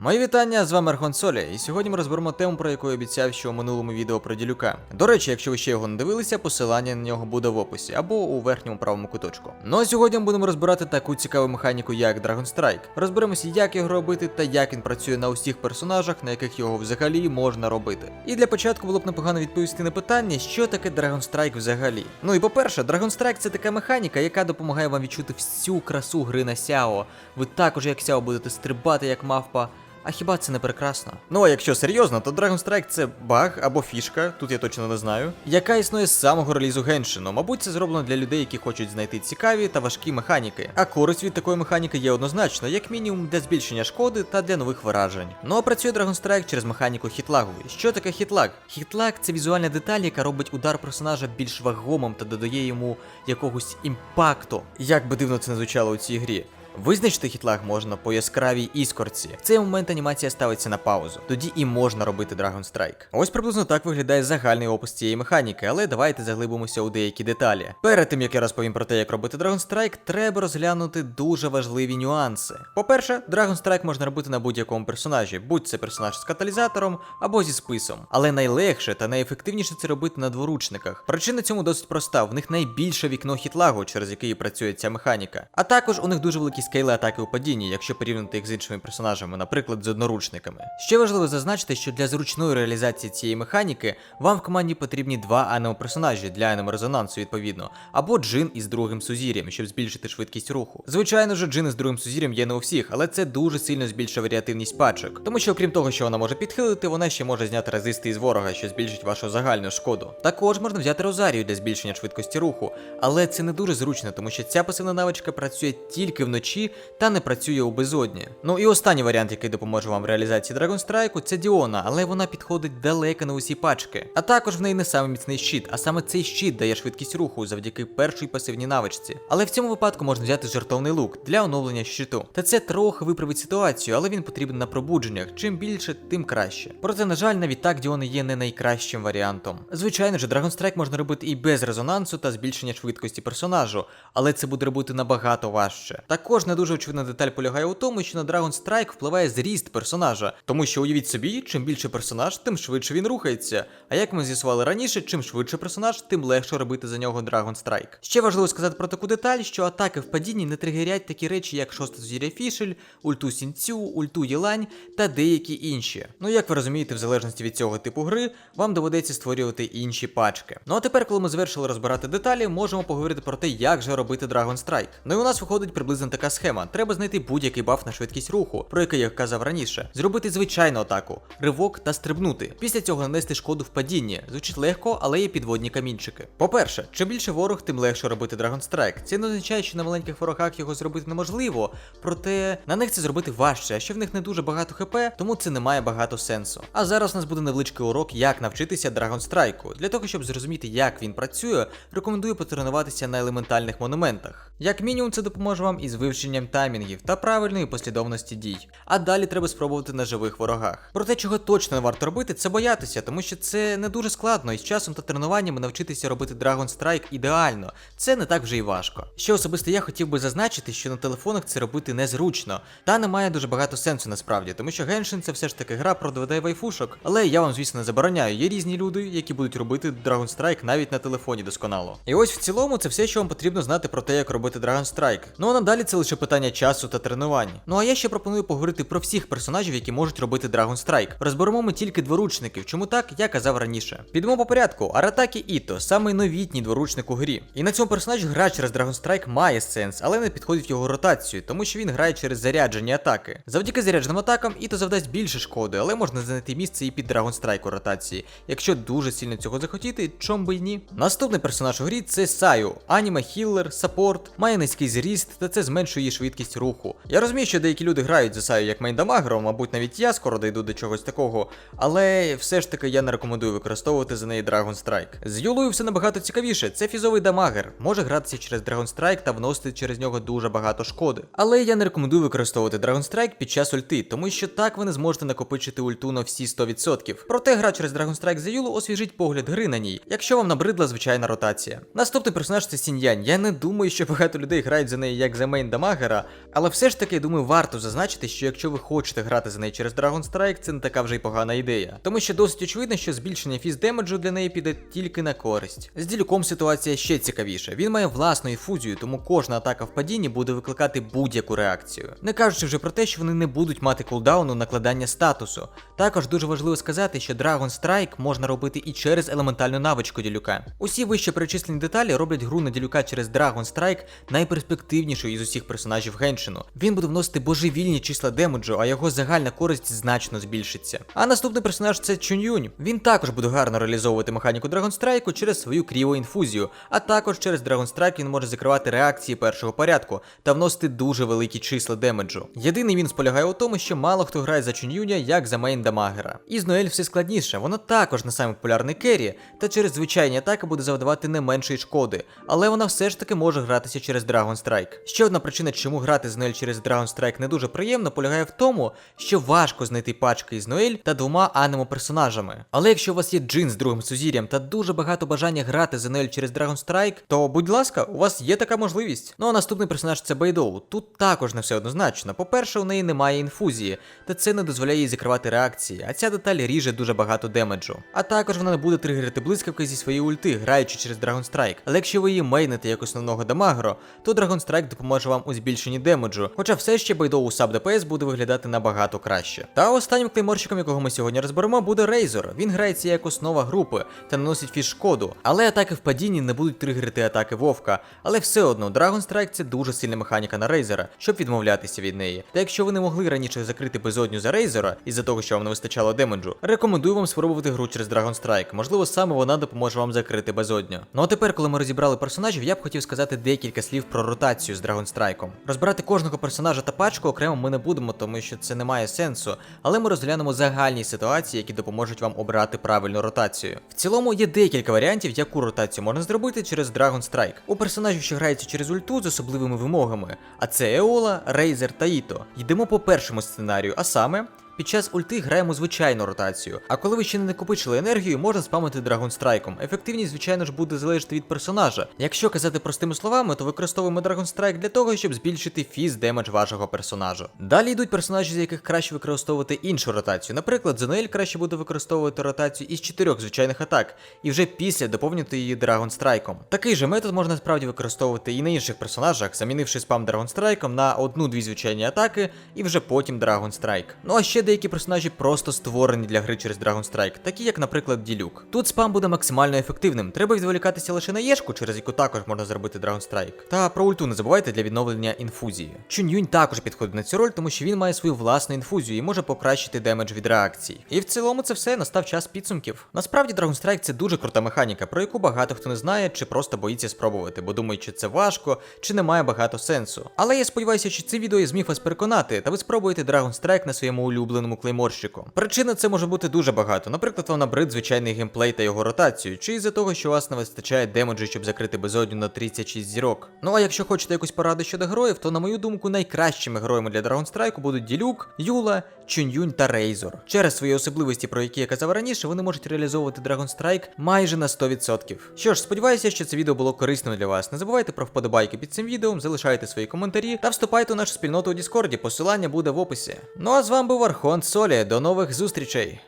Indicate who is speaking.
Speaker 1: Мої вітання, з вами Архон Соля, і сьогодні ми розберемо тему, про яку я обіцяв, що у минулому відео про ділюка. До речі, якщо ви ще його не дивилися, посилання на нього буде в описі або у верхньому правому куточку. Ну а сьогодні ми будемо розбирати таку цікаву механіку, як Dragon Strike. Розберемося, як його робити та як він працює на усіх персонажах, на яких його взагалі можна робити. І для початку було б непогано відповісти на питання, що таке Dragon Strike взагалі. Ну і по-перше, Dragon Strike це така механіка, яка допомагає вам відчути всю красу гри на Сяо. Ви також як Сяо будете стрибати як мавпа. А хіба це не прекрасно? Ну а якщо серйозно, то Dragon Strike це баг або фішка, тут я точно не знаю, яка існує з самого релізу Геншину. Мабуть, це зроблено для людей, які хочуть знайти цікаві та важкі механіки. А користь від такої механіки є однозначно, як мінімум для збільшення шкоди та для нових вражень. Ну а працює Dragon Strike через механіку хітлагу. Що таке хітлаг? Хітлаг це візуальна деталь, яка робить удар персонажа більш вагомим та додає йому якогось імпакту. Як би дивно це не звучало у цій грі. Визначити хітлаг можна по яскравій іскорці. В цей момент анімація ставиться на паузу. Тоді і можна робити Dragon Strike. Ось приблизно так виглядає загальний опис цієї механіки, але давайте заглибимося у деякі деталі. Перед тим як я розповім про те, як робити Dragon Strike, треба розглянути дуже важливі нюанси. По-перше, Dragon Strike можна робити на будь-якому персонажі, будь це персонаж з каталізатором або зі списом. Але найлегше та найефективніше це робити на дворучниках. Причина цьому досить проста: в них найбільше вікно хітлагу, через яке і працює ця механіка. А також у них дуже великі скейли атаки у падінні, якщо порівняти їх з іншими персонажами, наприклад, з одноручниками. Ще важливо зазначити, що для зручної реалізації цієї механіки вам в команді потрібні два анемо-персонажі для анемо-резонансу, відповідно, або джин із другим сузір'ям, щоб збільшити швидкість руху. Звичайно ж, джин із другим сузір'ям є не у всіх, але це дуже сильно збільшує варіативність пачок, тому що окрім того, що вона може підхилити, вона ще може зняти резисти із ворога, що збільшить вашу загальну шкоду. Також можна взяти розарію для збільшення швидкості руху, але це не дуже зручно, тому що ця пасивна навичка працює тільки вночі та не працює у безодні. Ну і останній варіант, який допоможе вам в реалізації Dragon Strike, це Діона, але вона підходить далеко на усі пачки. А також в неї не саме міцний щит, а саме цей щит дає швидкість руху завдяки першій пасивній навичці. Але в цьому випадку можна взяти жартовний лук для оновлення щиту. Та це трохи виправить ситуацію, але він потрібен на пробудженнях. Чим більше, тим краще. Проте, на жаль, навіть так Діона є не найкращим варіантом. Звичайно ж, Dragon Strike можна робити і без резонансу та збільшення швидкості персонажу, але це буде робити набагато важче. Також не дуже очевидна деталь полягає у тому, що на Dragon Strike впливає зріст персонажа, тому що уявіть собі, чим більше персонаж, тим швидше він рухається. А як ми з'ясували раніше, чим швидше персонаж, тим легше робити за нього Dragon Strike. Ще важливо сказати про таку деталь, що атаки в падінні не тригерять такі речі, як шоста зіря Фішель, ульту Сінцю, ульту Єлань та деякі інші. Ну як ви розумієте, в залежності від цього типу гри, вам доведеться створювати інші пачки. Ну а тепер, коли ми завершили розбирати деталі, можемо поговорити про те, як же робити Dragon Strike. Ну і у нас виходить приблизно така схема. Треба знайти будь-який баф на швидкість руху, про який я казав раніше, зробити звичайну атаку, ривок та стрибнути. Після цього нанести шкоду в падінні. Звучить легко, але є підводні камінчики. По-перше, чим більше ворог, тим легше робити Dragon Strike. Це не означає, що на маленьких ворогах його зробити неможливо, проте на них це зробити важче, а що в них не дуже багато хп, тому це не має багато сенсу. А зараз у нас буде невеличкий урок, як навчитися Dragon Strike. Для того, щоб зрозуміти, як він працює, рекомендую потренуватися на елементальних монументах. Як мінімум, це допоможе вам із вивченням таймінгів та правильної послідовності дій. А далі треба спробувати на живих ворогах. Проте, чого точно не варто робити, це боятися, тому що це не дуже складно, і з часом та тренуваннями навчитися робити Dragon Strike ідеально. Це не так вже й важко. Ще особисто я хотів би зазначити, що на телефонах це робити незручно, та немає дуже багато сенсу насправді, тому що Genshin це все ж таки гра про 2D вайфушок. Але я вам, звісно, не забороняю. Є різні люди, які будуть робити Dragon Strike навіть на телефоні досконало. І ось в цілому це все, що вам потрібно знати про те, як робити Dragon Strike. Ну а надалі це лише питання часу та тренувань. Ну а я ще пропоную поговорити про всіх персонажів, які можуть робити Dragon Strike. Розберемо ми тільки дворучників. Чому так, я казав раніше. Підемо по порядку. Аратакі Іто, самий новітній дворучник у грі. І на цьому персонажі гра через Dragon Strike має сенс, але не підходить його ротацію, тому що він грає через заряджені атаки. Завдяки зарядженим атакам Іто завдасть більше шкоди, але можна знайти місце і під Dragon Strike у ротації. Якщо дуже сильно цього захотіти, чом би й ні. Наступний персонаж у грі це Саю, аніме хіллер, саппорт, має низький зріст, та це зменшує її швидкість руху. Я розумію, що деякі люди грають за Саю як мейндамагером, мабуть, навіть я скоро дойду до чогось такого, але все ж таки я не рекомендую використовувати за неї Dragon Strike. З Юлою все набагато цікавіше. Це фізовий дамагер, може гратися через Dragon Strike та вносити через нього дуже багато шкоди. Але я не рекомендую використовувати Dragon Strike під час ульти, тому що так ви не зможете накопичити ульту на всі 100%. Проте гра через Dragon Strike за Юлу освіжить погляд гри на ній, якщо вам набридла звичайна ротація. Наступний персонаж це Сіньянь. Я не думаю, що багато людей грають за неї як за мейн дамагер, дамагера, але все ж таки, думаю, варто зазначити, що якщо ви хочете грати за неї через Dragon Strike, це не така вже й погана ідея. Тому що досить очевидно, що збільшення фіз демеджу для неї піде тільки на користь. З ділюком ситуація ще цікавіша. Він має власну інфузію, тому кожна атака в падінні буде викликати будь-яку реакцію. Не кажучи вже про те, що вони не будуть мати кулдауну накладання статусу. Також дуже важливо сказати, що Dragon Strike можна робити і через елементальну навичку ділюка. Усі вище перечислені деталі роблять гру на ділюка через Dragon Strike найперспективнішою із усіх персонажів Геншину. Він буде вносити божевільні числа демеджу, а його загальна користь значно збільшиться. А наступний персонаж це Чуньюнь. Він також буде гарно реалізовувати механіку Strike через свою кріоінфузію, а також через Strike він може закривати реакції першого порядку та вносити дуже великі числа демеджу. Єдиний він полягає у тому, що мало хто грає за Чуньюня як за мейн дамагера. І з Ноель все складніше, вона також не самий популярний керрі, та через звичайні атаки буде завдавати не меншої шкоди, але вона все ж таки може гратися через Dragon Strike. Ще одна причина, чому грати з Ноель через Dragon Strike не дуже приємно, полягає в тому, що важко знайти пачки із Ноель та двома анемо персонажами. Але якщо у вас є джин з другим сузір'ям та дуже багато бажання грати за Ноель через Dragon Strike, то будь ласка, у вас є така можливість. Ну а наступний персонаж це Бейдоу. Тут також не все однозначно. По-перше, у неї немає інфузії, та це не дозволяє їй закривати реакції, а ця деталь ріже дуже багато демеджу. А також вона не буде тригерити блискавки зі своєї ульти, граючи через Dragon Strike. Але якщо ви її мейните як основного дамагро, то Dragon Strike допоможе вам у збільшенні демеджу, хоча все ще Бейдоу саб ДПС буде виглядати набагато краще. Та останнім клейморщиком, якого ми сьогодні розберемо, буде Рейзор. Він грається як основа групи та наносить фіш шкоду. Але атаки в падінні не будуть тригерити атаки Вовка. Але все одно Dragon Strike це дуже сильна механіка на Рейзера, щоб відмовлятися від неї. Та якщо ви не могли раніше закрити безодню за Рейзера із-за того, що вам не вистачало демеджу, рекомендую вам спробувати гру через Dragon Strike. Можливо, саме вона допоможе вам закрити безодню. Ну а тепер, коли ми розібрали персонажів, я б хотів сказати декілька слів про ротацію з Dragon Strike. Розбирати кожного персонажа та пачку окремо ми не будемо, тому що це не має сенсу. Але ми розглянемо загальні ситуації, які допоможуть вам обрати правильну ротацію. В цілому є декілька варіантів, яку ротацію можна зробити через Dragon Strike. У персонажів, що граються через ульту з особливими вимогами, а це Еола, Рейзер та Іто. Йдемо по першому сценарію, а саме. Під час ульти граємо звичайну ротацію. А коли ви ще не накопичили енергію, можна спамити Strike. Ефективність, звичайно ж, буде залежати від персонажа. Якщо казати простими словами, то використовуємо Strike для того, щоб збільшити фіз демедж вашого персонажа. Далі йдуть персонажі, з яких краще використовувати іншу ротацію. Наприклад, Зонель краще буде використовувати ротацію із чотирьох звичайних атак, і вже після доповнювати її Strike. Такий же метод можна справді використовувати і на інших персонажах, замінивши спам Strike на одну-дві звичайні атаки, і вже потім Dragon Strike. Ну а ще деякі персонажі просто створені для гри через Dragon Strike, такі як, наприклад, Ділюк. Тут спам буде максимально ефективним. Треба відволікатися лише на єшку, через яку також можна зробити Dragon Strike. Та про ульту не забувайте для відновлення інфузії. Чунь також підходить на цю роль, тому що він має свою власну інфузію і може покращити демедж від реакцій. І в цілому це все настав час підсумків. Насправді Dragon Strike це дуже крута механіка, про яку багато хто не знає чи просто боїться спробувати, бо думають, чи це важко, чи не має багато сенсу. Але я сподіваюся, що це відео я зміг вас переконати, та ви спробуєте Dragon Strike на своєму улюбленому клейморщику. Причина це може бути дуже багато. Наприклад, вам набрид звичайний геймплей та його ротацію, чи із-за того, що у вас не вистачає демеджу, щоб закрити безодню на 36 зірок. Ну а якщо хочете якусь пораду щодо героїв, то на мою думку найкращими героями для Dragon Strike будуть Ділюк, Юла, Чуньюнь та Рейзор. Через свої особливості, про які я казав раніше, вони можуть реалізовувати Dragon Strike майже на 100%. Що ж, сподіваюся, що це відео було корисним для вас. Не забувайте про вподобайки під цим відео, залишайте свої коментарі та вступайте у нашу спільноту у Діскорді. Посилання буде в описі. Ну а з вами був Архон Солі. До нових зустрічей!